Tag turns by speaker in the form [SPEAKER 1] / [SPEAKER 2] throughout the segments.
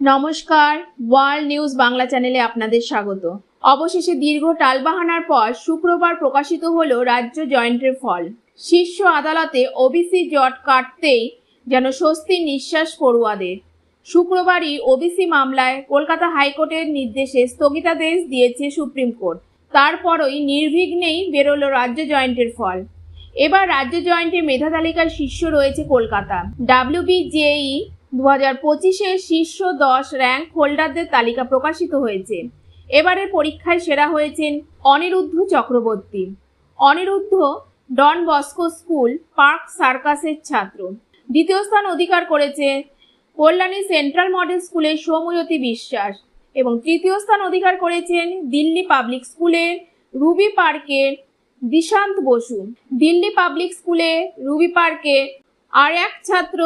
[SPEAKER 1] নমস্কার, world news Bangla চ্যানেলে আপনাদের স্বাগত। অবশেষে দীর্ঘ টালবাহানার পর শুক্রবার প্রকাশিত হলো রাজ্য জয়েন্টের ফল। শীর্ষ আদালতে ওবিসি জট কাটতেই যেন স্বস্তির নিঃশ্বাস পড়ুয়াদের। শুক্রবারই ওবিসি মামলায় কলকাতা হাইকোর্টের নির্দেশে স্থগিতাদেশ দিয়েছে সুপ্রিম কোর্ট। তারপরই নির্বিঘ্নেই বেরোলো রাজ্য জয়েন্টের ফল। এবার রাজ্য জয়েন্টের মেধা তালিকার শীর্ষ রয়েছে কলকাতা। ডাব্লিউবিজেই দু হাজার পঁচিশের শীর্ষ দশ র্যাঙ্ক হোল্ডারদের তালিকা প্রকাশিত হয়েছে। এবারের পরীক্ষায় সেরা হয়েছেন Aniruddha Chakraborty. Aniruddha Don Bosco school Park সার্কাসের ছাত্র। দ্বিতীয় স্থান অধিকার করেছে কল্যাণী সেন্ট্রাল মডেল স্কুলের সৌময়তী বিশ্বাস এবং তৃতীয় স্থান অধিকার করেছেন দিল্লি পাবলিক স্কুলের রুবি পার্কের দিশান্ত বসু। দিল্লি পাবলিক স্কুলে রুবি পার্কে আর এক ছাত্র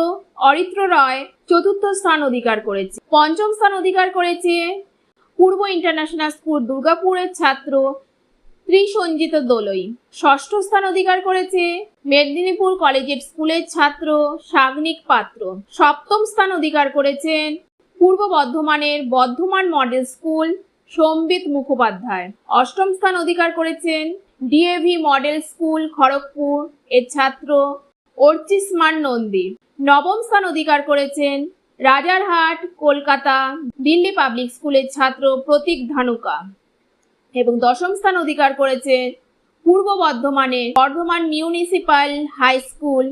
[SPEAKER 1] অরিত্র রায় চতুর্থ স্থান অধিকার করেছে। পঞ্চম স্থান অধিকার করেছে পূর্ব ইন্টারন্যাশনাল স্কুল দুর্গাপুরের ছাত্র ত্রিসঞ্জিত দোলই। ষষ্ঠ স্থান অধিকার করেছে মেদিনীপুর কলেজের স্কুলের ছাত্র সাগ্নিক পাত্র। সপ্তম স্থান অধিকার করেছেন পূর্ব বর্ধমানের বর্ধমান মডেল স্কুল সম্বিত মুখোপাধ্যায়। অষ্টম স্থান অধিকার করেছেন ডিএভি মডেল স্কুল খড়গপুর এর ছাত্র অর্চিসমান নন্দী। নবম স্থান অধিকার করেছেন রাজারহাট, কলকাতা, দিল্লি পাবলিক স্কুলের ছাত্র প্রতীক ধানুকা। এবং দশম স্থান অধিকার করেছে পূর্ব বর্ধমানে Bardhaman municipal high school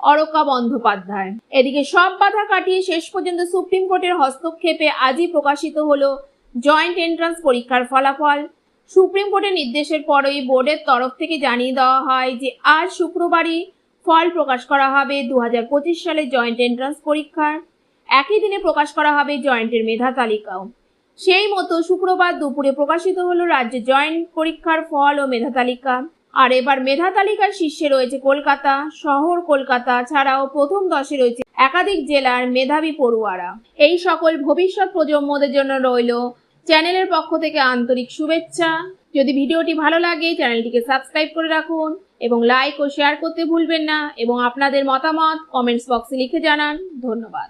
[SPEAKER 1] Arka Bandyopadhyay. এদিকে সব বাধা কাটিয়ে শেষ পর্যন্ত সুপ্রিম কোর্টের হস্তক্ষেপে আজই প্রকাশিত হল জয়েন্ট এন্ট্রান্স পরীক্ষার ফলাফল। সুপ্রিম কোর্টের নির্দেশের পরই বোর্ডের তরফ থেকে জানিয়ে দেওয়া হয় যে আজ শুক্রবারই ফল প্রকাশ করা হবে দু হাজার পঁচিশ সালে জয়েন্ট এন্ট্রান্স পরীক্ষার। একই দিনে প্রকাশ করা হবে জয়েন্টের মেধা তালিকাও। সেই মতো শুক্রবার দুপুরে প্রকাশিত হলো রাজ্যে জয়েন্ট পরীক্ষার ফল ও মেধা তালিকা। আর এবার মেধা তালিকার শীর্ষে রয়েছে কলকাতা, শহর কলকাতা ছাড়াও প্রথম দশে রয়েছে একাধিক জেলার মেধাবী পড়ুয়ারা। এই সকল ভবিষ্যৎ প্রজন্মদের জন্য রইল চ্যানেলের পক্ষ থেকে আন্তরিক শুভেচ্ছা। যদি ভিডিওটি ভালো লাগে, চ্যানেলটিকে সাবস্ক্রাইব করে রাখুন এবং লাইক ও শেয়ার করতে ভুলবেন না। এবং আপনাদের মতামত কমেন্টস বক্সে লিখে জানান। ধন্যবাদ।